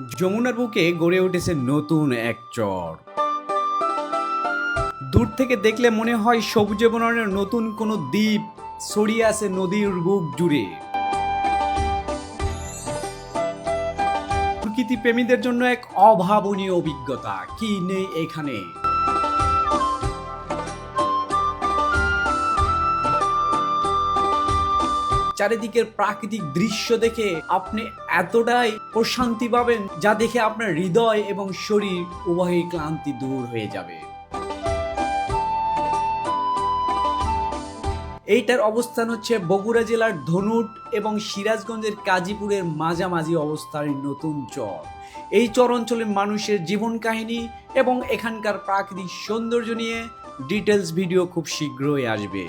যমুনার বুকে গড়ে উঠেছে নতুন এক চর। দূর থেকে দেখলে মনে হয় সবুজে বনের নতুন কোনো দ্বীপ ছড়িয়ে আছে নদীর বুক জুড়ে। প্রকৃতি প্রেমীদের জন্য এক অভাবনীয় অভিজ্ঞতা, কি নেই এখানে? চারিদিকের প্রাকৃতিক দৃশ্য দেখে আপনি এতটাই প্রশান্তি পাবেন যা দেখে আপনার হৃদয় এবং শরীর উভয়ই ক্লান্তি দূর হয়ে যাবে। এইটার অবস্থান হচ্ছে বগুড়া জেলার ধনুট এবং সিরাজগঞ্জের কাজীপুরের মাঝামাঝি অবস্থার নতুন চর। এই চর অঞ্চলের মানুষের জীবন কাহিনী এবং এখানকার প্রাকৃতিক সৌন্দর্য নিয়ে ডিটেলস ভিডিও খুব শীঘ্রই আসবে।